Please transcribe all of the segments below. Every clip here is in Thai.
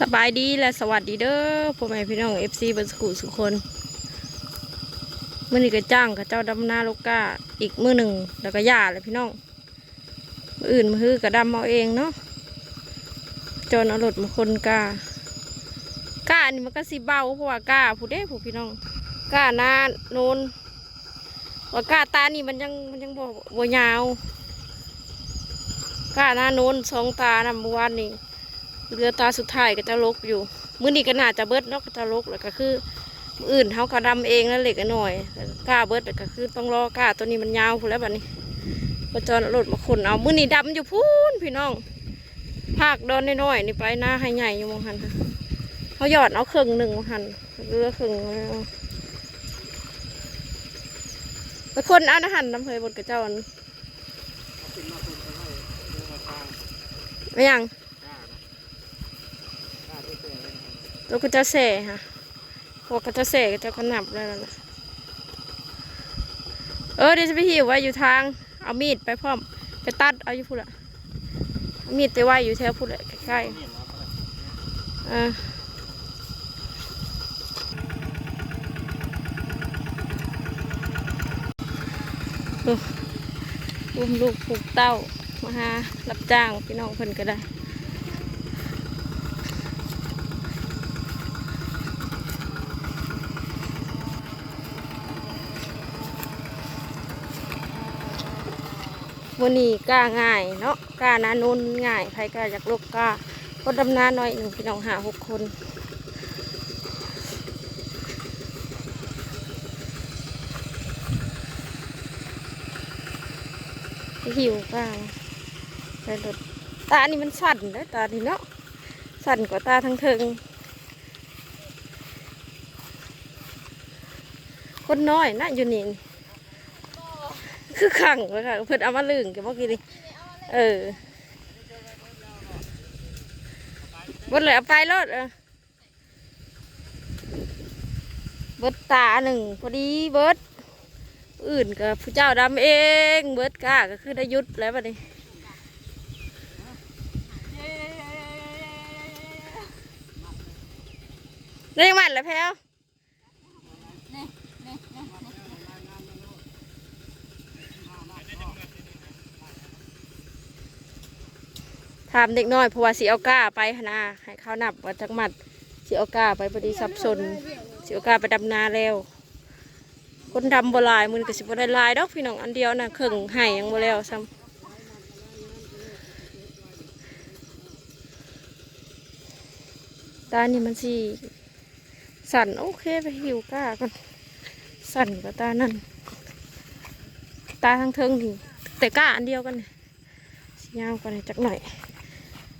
สบายดีและสวัสดีเด้อพ่อแม่พี่น้องเอฟซีบันสกุสุคนมื่อนี้ก็จ้างกับเจ้าดำนาลูกกาอีกมือหนึ่งแล้วก็ย่าเลยพี่น้องมืออื่นมือฮือก็ดำเอาเองเนาะจนเอารถมาคนกากานี่มันก็สิเบาเพราะว่ากาผู้เด้ผู้พี่น้องกาหนาโนนว่ากาตานี่มันยังมันยังบ่บ่ยาวกาหน้าโนนสองตานำเมื่อวานนี้ เรือตาสุดท้ายก็จะลกอยู่มือนี้ก็น่าจะเบิดเนาะก็จะลกแล้วก็คือมืออื่นเขาก็ดำเองนั่นเล็กน้อยกล้าเบิดแล้วก็คือต้องรอกล้าตัวนี้มันยาวพูนแล้วแบบนี้ก็จอนรถมาขนเอามือนี้ดำอยู่พูนพี่น้องภาคดอนน้อยๆนี่ไปหน้าให้ใหญ่อยู่มองหันค่ะเขาหยอดเอาครึ่งหนึ่งมองหันเรือครึ่งแล้วไปคนเอาอาหารน้ำเพยบนกระเจ้าอันไม่ยัง ตัวก็จะเสะค่ะพวกก็จะเสะก็จะขนับแล้วนะเออเดี๋ยวจะไปหิวไว้อยู่ทาง เอามีดไปพร้อม ไปตัดเอาอยู่พูดละเอามีดไปไว้อยู่แถวพูดละใกล้ๆอ่าโอ้อุ้มลูกผูกเต้ามาหารับจ้างพี่น้องเพิ่นก็ได้ วันนี้กล้าง่ายเนาะกล้านานุนง่ายใครกล้าอยากลกกล้าก็ดำนาหน่อยหนึ่งพี่น้องหาหกคนหิวกล้าไปรถตานี่มันสั่นเลยตานี่เนาะสั่นกว่าตาทั้งเทิงคนน้อยนะอยู่นี่ คือขังเลยค่ะเพิ่นเอามาลึงกับเมื่อกี้นี่เออเบดเลยเอาไปรถเออเบิดตาหนึ่งพอดีเบิดอื่นก็ผู้เจ้าดำเองเบิดกล้าก็คือได้ยุดแล้วบัดนี้เรียกมันแล้วแพลวามเด็กน้อยเพราะว่าสิเอาก้าไปหนนะให้เขานับว่าจักหมัดสิเอาก้าไปพอดีสับสนสิเอาก้าไปดำนาแล้ว คนดำบลายมือก็สิบได้ลายดอกพี่น้องอันเดียวนะครึ่งให้ยังบ่แล้วซ้ำตานี่มันสิสั่นโอเคไปหิวก้าก่อนสั่นกว่าตานั่นตาทั้งเทิงนี่แต่ก้าอันเดียวกันนี่สิยาวกว่านี้จักหน่อย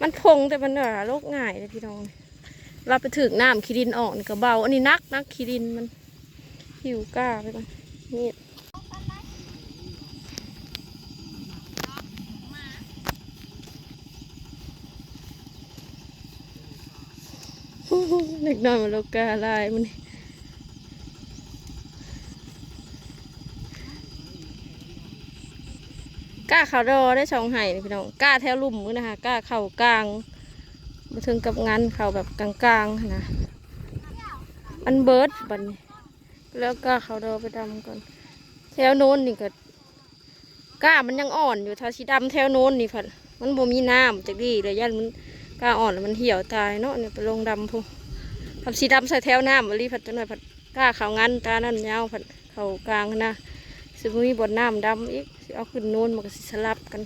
มันพงแต่มันเหนือโรคง่ายเลยพี่น้องเราไปถึงน้ำขี้ดินออกนี่ก็เบา อันนี้นักนักขี้ดินมันหิวกล้าไปก่อนนี่เด็กน้อยมันโลกาลายมันนี่ กล้าขาดอได้ช่องไห้พี่น้องกล้าแถวลุ่มมือนะคะกล้าเข่ากลางมาถึงกับงานเข่าแบบกลางๆนะอันเบิร์ดบันี้แล้วกล้าขาดอไปดำก่อนแถวโน้นนี่ก็กล้ามันยังอ่อนอยู่ถ้าสีดำแถวโน้นนี่ผัดมันบ่มีน้ำจากดีเลยยันมันกล้าอ่อนแล้วมันเหี่ยวตายเนาะเนี่ยไปลงดำพูผัดสีดำใส่แถวน้ำมะลิผัดตัวหน่อยผัดกล้าเขางานตานั่นยาวผัดเข่ากลางนะ สิมีบนน้ำดำอีกสิเอาขึ้นโน้นมันก็สิสลับกัน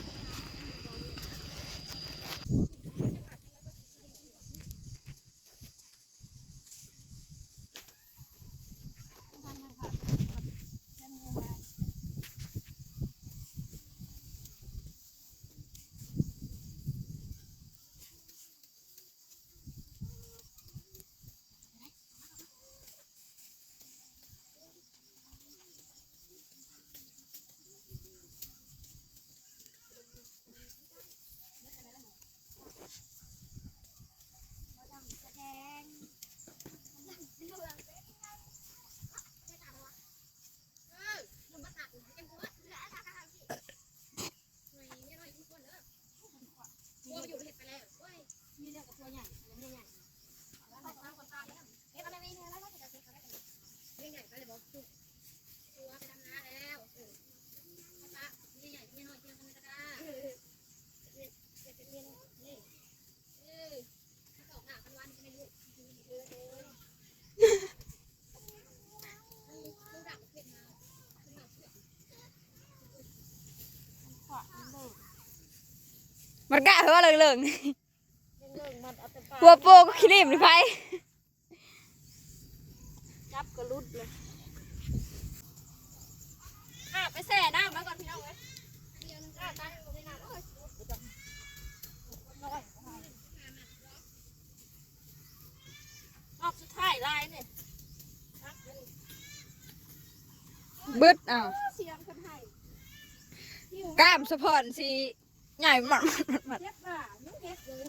มันกล้าเพราะว่าเลิงเรื่องมันเอาแต่ปลาๆหัวโปก็ขี้ริมหรือไผจับก็รุดเลยอะไปแส่น้ำแล้วก่อนพี่น้องเว้ยเดี๋ยวนึงอะตั้งตรงนี้น้ำเอ้ยรอบสุดท้ายลายเนี่ยบึดอ้าวเสียงคนไทยกล้ามสะพอนสิ ใหญ่มันมันมันเจ็บป่านุ่งเฮ็ดเลย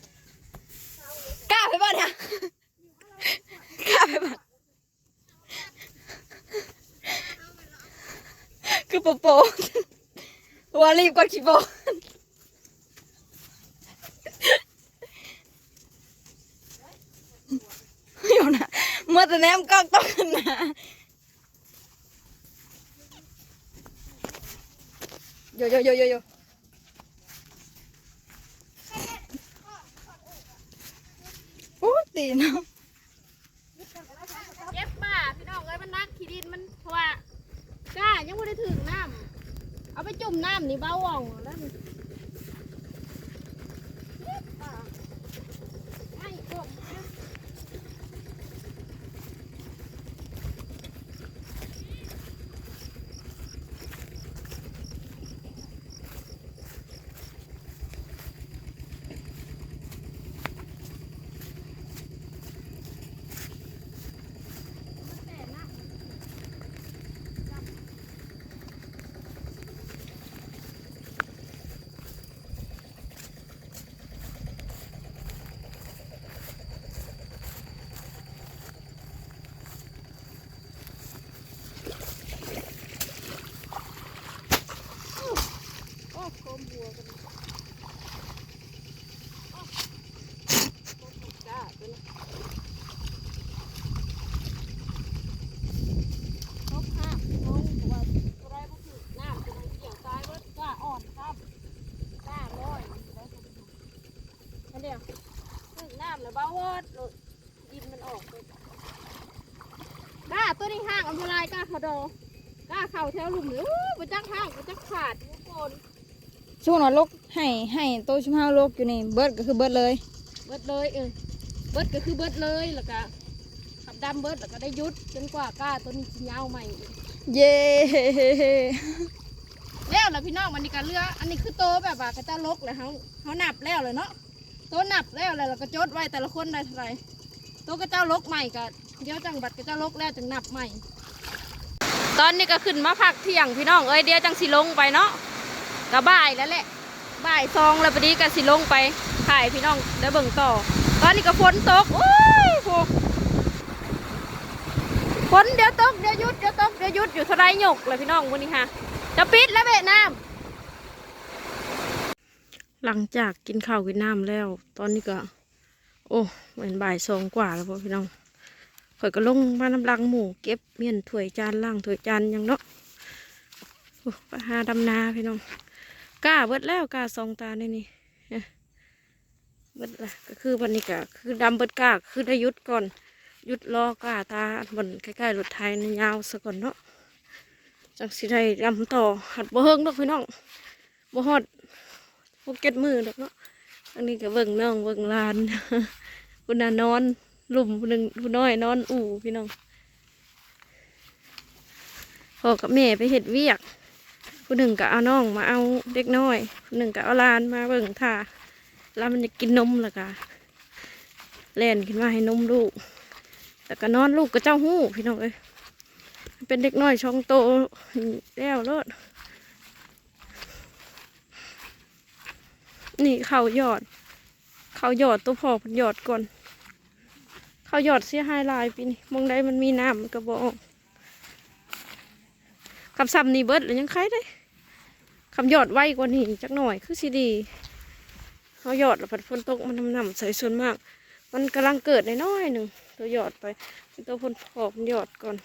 กล้าไปบ่เนี่ยก ตีเนาะเจ็บป่าพี่น้องเอ้ยมันนักขี้ดินมันเพราะว่าก้ายังไม่ได้ถึงน้ำเอาไปจุ่มน้ำนี่เบาอ่องแล้วนี่เจ็บป่าไม่กบนะ โอ้โคมบัวกันโอ้โคมก้าตัวนี้ครบห้าโอ้เพราะว่าตัวไรบ่ถึงน้ำตัวนั้นเกี่ยวตายเบิดก้าอ่อนครับก้าลอยได้ตัวนี้นั่นเดียวถึงน้ำแล้วเบาเวิร์ดโลดดินมันออกเลยก้าตัวนี้ห่างอันตรายก้า เขาดอกล้าเข่าแถวหลุมเลยอู้บ่จักห่างบ่จักขาดทุกคนช่วงนั้นลกให้ให้โตวชิมห้าลกอยู่นี่เบิดก็คือเบิดเลย เบิดเลยเออเบิดก็คือเบิดเลยแล้วก็ขับดำเบิดแล้วก็ได้หยุดจนกว่ากล้าต้นสิยาวใหม่อีกเย้แล้วล่ะพี่น้องมันนี่ก็เรืออันนี้คือโตแบบว่ากระเจ้าลกเลยเขาเขานับแล้วเลยเนาะโตนับแล้วเลยแล้วก็จดไว้แต่ละคนได้เท่าไหร่โตกระเจ้าลกใหม่ก็เดี๋ยวจังบัดกระเจ้าลกแล้วจังนับใหม่ ตอนนี้ก็ขึ้นมาพักเที่ยงพี่น้องเอ้ยเดี๋ยวจังสิลงไปเนาะก็บ่ายแล้วแหละบ่ายซองแล้วพอดีก็สิลงไปถ่ายพี่น้องได้วเบิ่งต่อ ตอนนี้ก็ฝนตกโอ้ยโหฝนเดี๋ยวตกเดี๋ยวหยุดเดี๋ยวตกเดี๋ยวหยุดอยู่ท่าไรหยกเลยพี่น้องวันนี้ค่ะจะปิดแล้วเบะน้ำหลังจากกินข้าวกินน้ำแล้ว ตอนนี้ก็ โอ้เหมือนบ่ายสองกว่าแล้วพี่น้อง ข่อยก็ลงมาน้ำลังหมูเก็บเมียนถ้วยจานล่างถ้วยจานยังเนาะโอ้ไปหาดำนาพี่น้องกล้าเบิดแล้วกล้าสองตาในนี่เนี่เบิดละก็คือวันนี้ก็คือดำเบิดกล้าคือได้ยุดก่อนยุดรอกล้าตาบนใกล้ๆรถไทยนี่ยาวซะก่อนเนาะจังสิได้รำต่อหัดบ่เฮิงดอกพี่น้องบ่ฮอดพวกเก็ดมือดอกเนาะอันนี้ก็เบิ่งน้องเบิ่งลานคุณน่ะนอน หลุมผู้หนึ่งผู้น้อยนอนอู่พี่น้องพ่อกับแม่ไปเฮ็ดเวียกผู้หนึ่งก็เอาน้องมาเอาเด็กน้อยผู้หนึ่งก็เอาลานมาเบิ่งท่าแล้วมันจะกินนมล้วก็แล่นขึ้นมาให้นมลูกแล้วก็นอนลูกก็เจ้าหู้พี่น้องเอ้ยเป็นเด็กน้อยช่องโตแล้วรถนี่เขายอด เขายอดตัวพอพันหยอดก่อน เขาหยอดเสียหายลายปีนี่มองได้มันมีน้ำมันกระบอกคำซ้ำนี่เบิดหรือยังใครได้คำหยอดไวกว่านี้จักหน่อยคือสิดีเขาหยอดแล้วพัดฝนตกมันทำน้ำใส่ส่วนมาก มันกำลังเกิดน้อยหนึ่งตัวหยอดไปตัวพนพอมันหยอดก่อน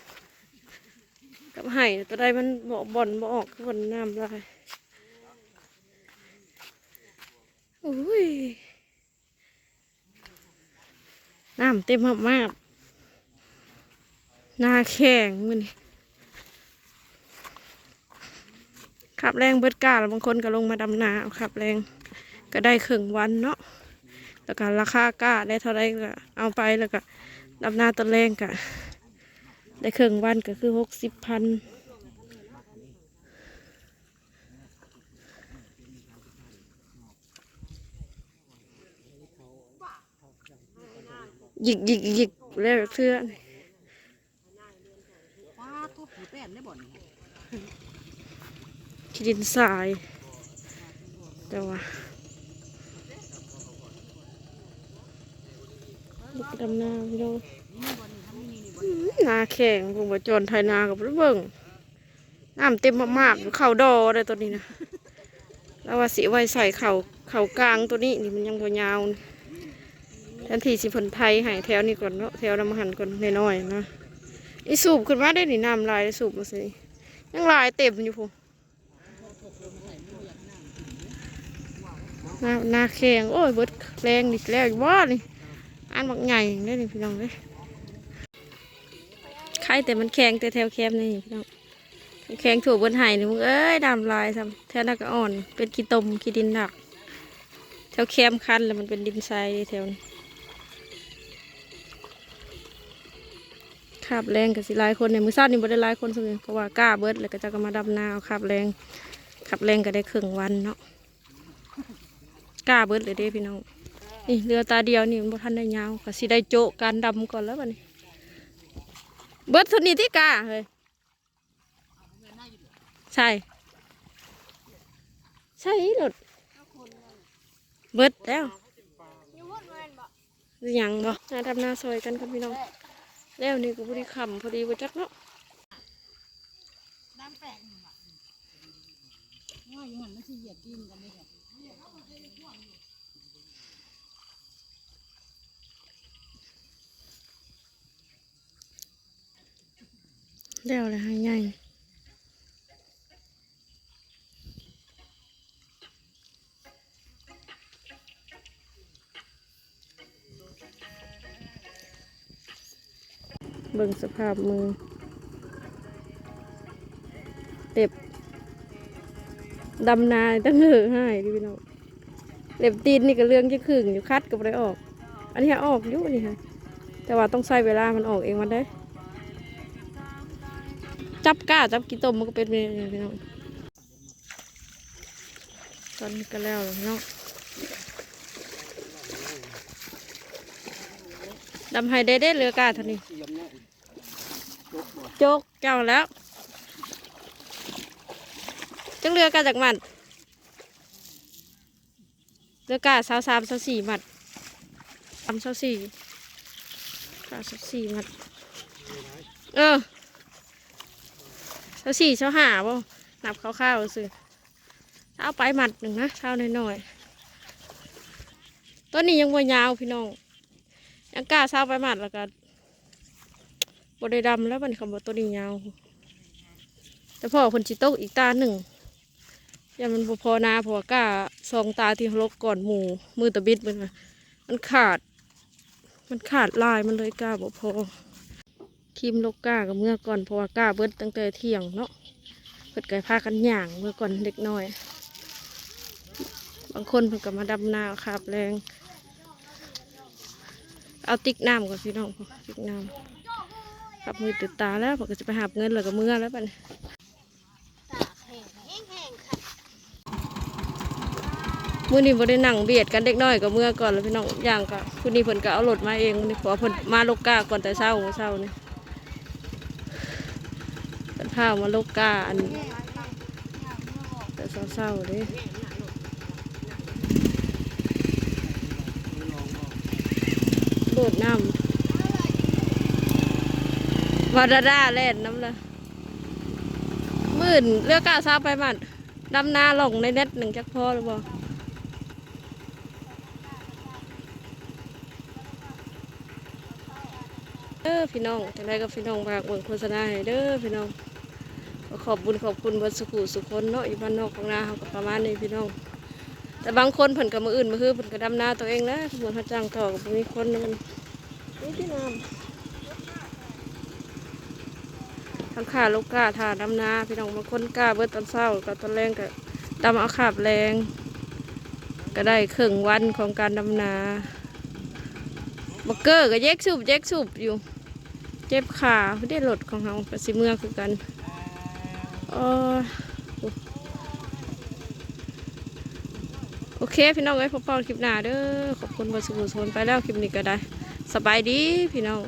กับไห่ตัวใดมันบ่บ่อนบ่ออกบ่อนน้ำลายอุ้ย น้ำเต็มมากๆหน้าแข็งมันนี่ขับแรงเบิดกาแล้วบางคนก็ลงมาดำนาเอาขับแรงก็ได้ครึ่งวันเนาะแล้วก็ราคากล้าได้เท่าไรก็เอาไปแล้วก็ดำนาตะแรงก็ได้ครึ่งวันก็คือหกสิบพัน หยิกหยิกหยิกแล้วเพื่อนว้าทุบผีแป้นได้บ่นขี้ดินทรายแต่ว่าลูกดำนาพี่น้องนาแข็งพวกบจรไทยนากับรเบิ่งน้ำเต็มมากๆเข่าดอเลยตัวนี้นะแล้วว่าสีไว้ใส่เข่าเข่ากลางตัวนี้นี่มันยังพอยาวนะ ทนทีสิผลไทยให้แถวนี้ก่อนเนาะแถวน้ำหันก่อนน้อยๆนะอีสูบขึ้นมาได้หนีน้ำลายสูบมาสิยังลายเต็มอยู่พวกหน้าหน้าแข็งโอ้ยเบิดแรงดิแล้วอยู่บ่นี่อันบักใหญ่ได้นี่พี่น้องเลยใครแต่มันแข็งแต่แถวแคมนี่พี่น้องแข็งถั่วบนไห่นี่มึงเอ้ยดำลายทำแถวนั้นก็อ่อน เป็นขี้ตมขี้ดินหนักแถวแคมคันแล้วมันเป็นดินทรายแถวนี้ ขาบแรงกับสิหลายคนในมือซ่านี่บ่ได้หลายคนสมัยเพราะว่ากล้าเบิดแล้วก็จะก็มาดำนาเอาขาบแรงขับแรงก็ได้ครึ่งวันเนาะกล้าเบิดเลยเด้พี่น้องนี่เรือตาเดียวนี่มันบ่ทันได้ยาวก็สิได้โจะการดำก่อนแล้วบัดนี้ เบิดเทุนนี้ที่กล้าเฮ้ยใช่ ใช่หลดเบิดแล้วหรือยังบ่นาดำนาซอยกันครับพี่น้อง แล้วนี่ก็พอดีคำพอดีบ่จักเนาะน้ำแปลกนี่ว่ะว่าอยู่หันมันสิเหยียดดินกันเลยค่ะแล้วเลยให้ใหญ่ เบิ่งสภาพมือ เล็บ ดำนาตั้งเหอะให้ดิพี่น้องเล็บตีนนี่ก็เรื่องจะขึงอยู่คัดกับไรออก อันนี้ออกอยู่นี่ค่ะ แต่ว่าต้องใช้เวลามันออกเองมันได้ จับก้าจับกี่ต้มมันก็เป็นแบบนี้พี่น้องตอนนี้ก็แล้วแล้วพี่น้องดำให้ได้ได้เรือกาเท่านี้ จกเจ้าแล้ว จังเรือกาจากมันเรือกาสาวสามสาวสี่มัดสามสาวสี่สาวสาวสี่มัด เออเช้าสี่เช้าห้าบ่นับคร่าวๆสิเอาไปหมัดหนึ่งนะเช้าน้อยๆต้นนี้ยังบ่ยาวพี่น้อง ยังกล้าเช้าไปหมัดแล้วก็ บได้ดำแล้วมันคำว่าต้นนี้ยาว แต่พ่อคนจิโตกอีกตาหนึ่งอยังมันพอนาพราะว่ากล้าสองตาที่ลกก่อนหมูมือตะบิดมันมันขาด มันขาดลายมันเลยกล้าบ่พอทีมโลกกากับเมื่อก่อนพราะว่ากาเบิดตั้งแต่เที่ยงเนาะเปิดไก่พากันย่างเมื่อก่อนเด็กน้อย บางคนเพิ่นก็มาดำนาขับแรง เอาติ๊กน้ำก่อนพี่น้องติ๊กน้ำ ขับมือติดตาแล้วเพิ่นก็จะไปหาเงินแล้วก็เมื่อแล้วปัดนมื้อนี้บ่ได้นั่งเบียดกันเด็กน้อยกับเมื่อก่อนแล้วพี่น้องย่างก็คุณนี้เพิ่นก็เอารถมาเองมื้อนี้เพราะว่าเพิ่นมาโลกกาก่อนแต่เช้าเมื่อเช้านี่เป็นผ้ามาลูกกาอันแต่เศร้าๆเด้โดดน้ำ วาดาดาเล่นน้ำละมื่นเลือกกาซาไปมันดำนาลงในเน็ตหนึ่งจักพอหรือเปล่าเด้อพี่น้องจังไรก็พี่น้องฝากเบิ่งโฆษณาให้เด้อพี่น้องขอบบุญขอบคุณบนสุขุสุคนเนาะอยู่บ้านนอกของนาเขาก็ประมาณนี้พี่น้อง แต่บางคนเพิ่นก็มืออื่นมาคือเพิ่นก็ดำนาตัวเองนะสมมติเขาจ้างต่อกับมีคนนึงนี่พี่น้ำ ทั้งขาลูกกาถ่าดำนาพี่น้องบางคนกาเบิดตอนเช้ากับตอนแรงก็ดำเอาขาบแรง ก็ได้ครึ่งวันของการดำนาบักเกอร์ก็แยกสูบแยกสูบอยู่ เจ็บขาพื่อได้รถของเรากับสิเมื่อคือกันเออโอเคพี่น้องเอ้พบกันคลิปหน้าเด้อขอบคุณบรสุขสุนไปแล้วคลิปนี้ก็ได้ สบายดีพี่น้อง